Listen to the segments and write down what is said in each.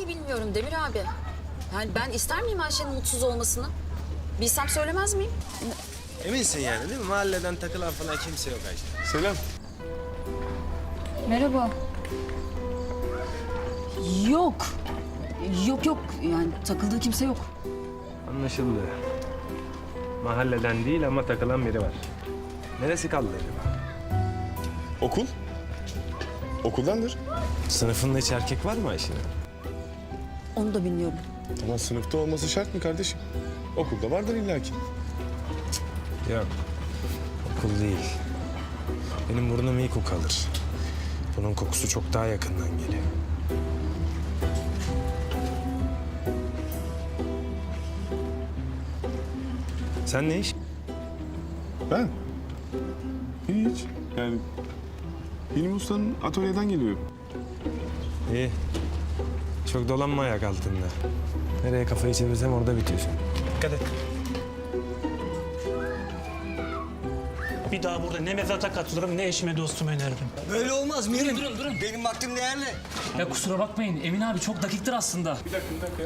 Vallahi bilmiyorum Demir abi. Yani ben ister miyim Ayşe'nin mutsuz olmasını? Bilsem söylemez miyim? Eminsin yani değil mi? Mahalleden takılan falan kimse yok Ayşe. Selam. Merhaba. Yok. Yok yok. Yani takıldığı kimse yok. Anlaşıldı. Mahalleden değil ama takılan biri var. Neresi kaldı acaba? Okul? Okuldandır. Sınıfında hiç erkek var mı Ayşe'nin? Onu da bilmiyorum. Ama sınıfta olması şart mı kardeşim? Okulda vardır illaki. Yok. Okul değil. Benim burnum iyi koku alır. Bunun kokusu çok daha yakından geliyor. Sen ne iş? Ben? Hiç. Yani benim ustanın atölyeden geliyor. İyi. Çok dolanma ayak altında. Nereye kafayı çevirsem orada bitiyorsun. Dikkat et. Bir daha burada ne mezata katılırım ne eşime dostuma öneririm. Böyle olmaz Mirim. Durun durun. Benim vaktim değerli. Ya kusura bakmayın Emin abi çok dakiktir aslında. Bir dakika bir dakika.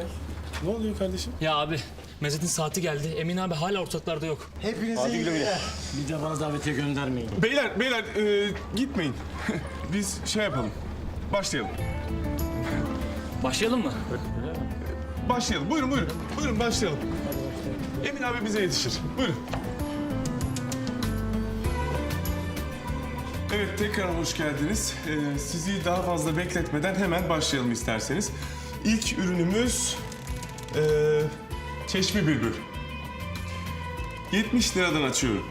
Ne oluyor kardeşim? Ya abi Mezzet'in saati geldi. Emin abi hala ortaklarda yok. Hepinize iyi günler. Bir de bana davetiye göndermeyin. Beyler beyler e, gitmeyin. Biz şey yapalım. Başlayalım. Başlayalım mı? Başlayalım. Buyurun buyurun. Buyurun başlayalım. Emin abi bize yetişir. Buyurun. Evet tekrar hoş geldiniz. Ee, sizi daha fazla bekletmeden hemen başlayalım isterseniz. İlk ürünümüz ee, Çeşme Bülbül. 70 liradan açıyorum.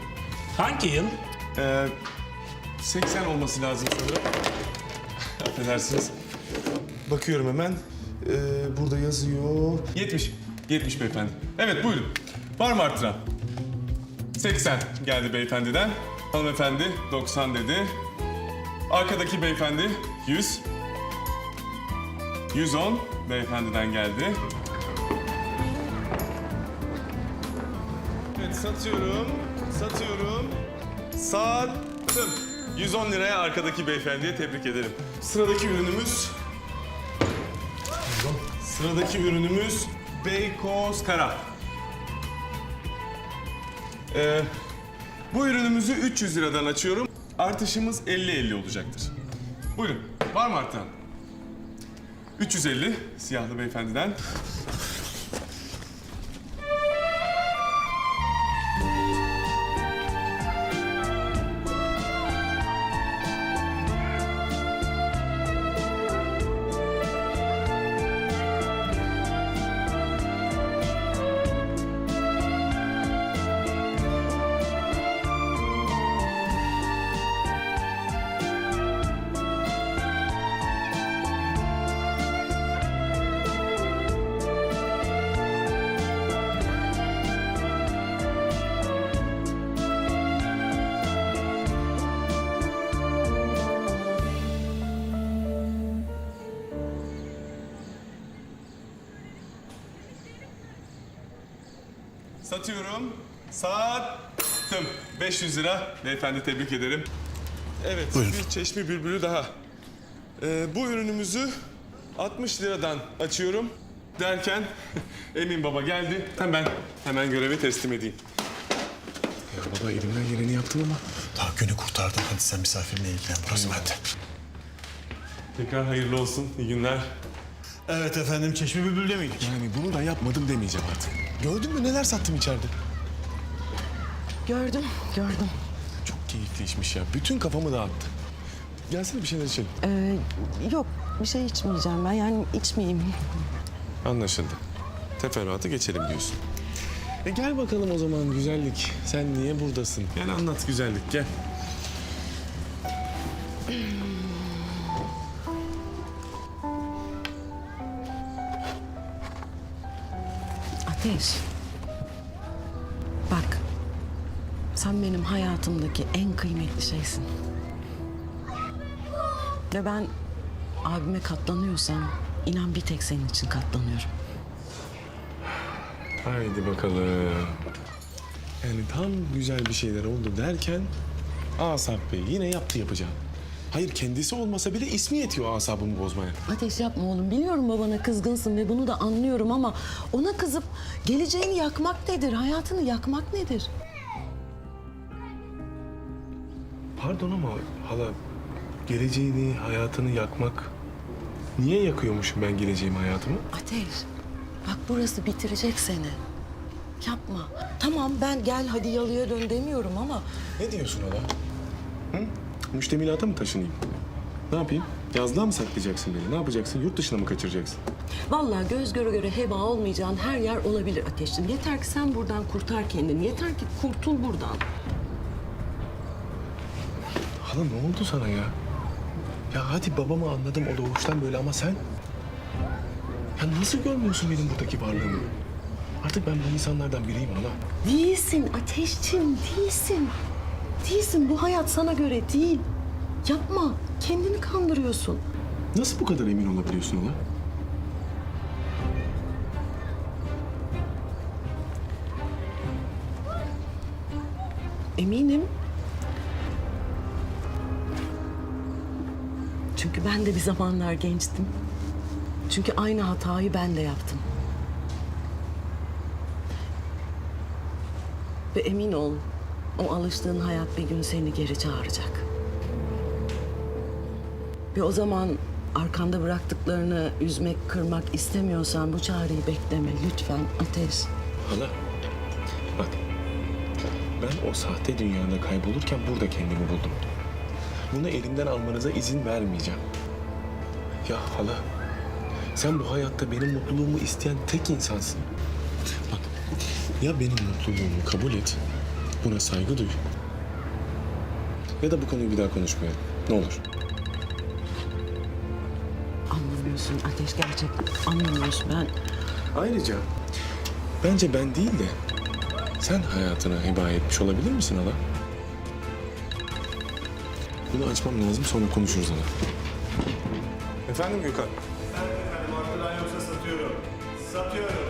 Hangi yıl? Ee, 80 olması lazım sanırım. Affedersiniz. Bakıyorum hemen. Ee, burada yazıyor. 70. 70 beyefendi. Evet buyurun. Var mı arttıran? 80 geldi beyefendiden. Hanımefendi 90 dedi. Arkadaki beyefendi 100. 110 beyefendiden geldi. Evet satıyorum. Satıyorum. Sattım. 110 liraya arkadaki beyefendiye tebrik ederim. Sıradaki ürünümüz... Sıradaki ürünümüz Beykoz Kara. Ee, bu ürünümüzü 300 liradan açıyorum. Artışımız 50-50 olacaktır. Buyurun. Var mı artan? 350 siyahlı beyefendiden. Satıyorum. Sattım. 500 lira. Beyefendi tebrik ederim. Evet, bir çeşme bülbülü daha. Ee, bu ürünümüzü 60 liradan açıyorum derken Emin Baba geldi. Hemen, hemen görevi teslim edeyim. Ya baba elimden geleni yaptım ama Daha günü kurtardım. Hadi sen misafirinle ilgilen. Burası bende. tekrar hayırlı olsun. İyi günler. Evet efendim. Çeşme Bülbül'de miydik? Yani bunu da yapmadım demeyeceğim artık. Gördün mü neler sattım içeride? Gördüm, gördüm. Çok keyifli işmiş ya. Bütün kafamı dağıttı. Gelsene bir şeyler içelim. Ee, yok, bir şey içmeyeceğim ben. Yani içmeyeyim. Anlaşıldı. Teferruatı geçelim diyorsun. E gel bakalım o zaman güzellik. Sen niye buradasın? Gel anlat güzellik gel. Ateş. Bak, sen benim hayatımdaki en kıymetli şeysin. Ve ben abime katlanıyorsam inan bir tek senin için katlanıyorum. Haydi bakalım. Yani tam güzel bir şeyler oldu derken Asaf Bey yine yaptı yapacağım. Hayır kendisi olmasa bile ismi yetiyor asabımı bozmaya. Ateş yapma oğlum. Biliyorum babana kızgınsın ve bunu da anlıyorum ama ona kızıp geleceğini yakmak nedir? Hayatını yakmak nedir? Pardon ama hala geleceğini, hayatını yakmak... Niye yakıyormuşum ben geleceğimi, hayatımı? Ateş, bak burası bitirecek seni. Yapma. Tamam ben gel hadi yalıya dön demiyorum ama Ne diyorsun hala? Hı? Müştemilata mı taşınayım? Ne yapayım? Yazlığa mı saklayacaksın beni? Ne yapacaksın? Yurt dışına mı kaçıracaksın? vallahi göz göre göre heba olmayacağın her yer olabilir Ateş'im. Yeter ki sen buradan kurtar kendini. Yeter ki kurtul buradan. Hala ne oldu sana ya? Ya hadi babamı anladım o doğuştan böyle ama sen... Ya nasıl görmüyorsun benim buradaki varlığımı? Artık ben bu insanlardan biriyim hala. Değilsin Ateş'cim, değilsin. Değilsin. Bu hayat sana göre değil. Yapma. Kendini kandırıyorsun. Nasıl bu kadar emin olabiliyorsun hala? Eminim. Çünkü ben de bir zamanlar gençtim. Çünkü aynı hatayı ben de yaptım. Ve emin ol, o alıştığın hayat bir gün seni geri çağıracak. Ve o zaman arkanda bıraktıklarını üzmek, kırmak istemiyorsan bu çağrıyı bekleme lütfen Ateş. Hala bak ben o sahte dünyada kaybolurken burada kendimi buldum. Bunu elimden almanıza izin vermeyeceğim. Ya hala sen bu hayatta benim mutluluğumu isteyen tek insansın. Bak ya benim mutluluğumu kabul et, buna saygı duy. Ya da bu konuyu bir daha konuşmayalım. Ne olur. Anlamıyorsun Ateş gerçekten anlamıyorsun ben. Ayrıca bence ben değil de sen hayatına heba etmiş olabilir misin hala? Bunu açmam lazım sonra konuşuruz hala. Efendim Gökhan? Arkadan yoksa satıyorum. Satıyorum.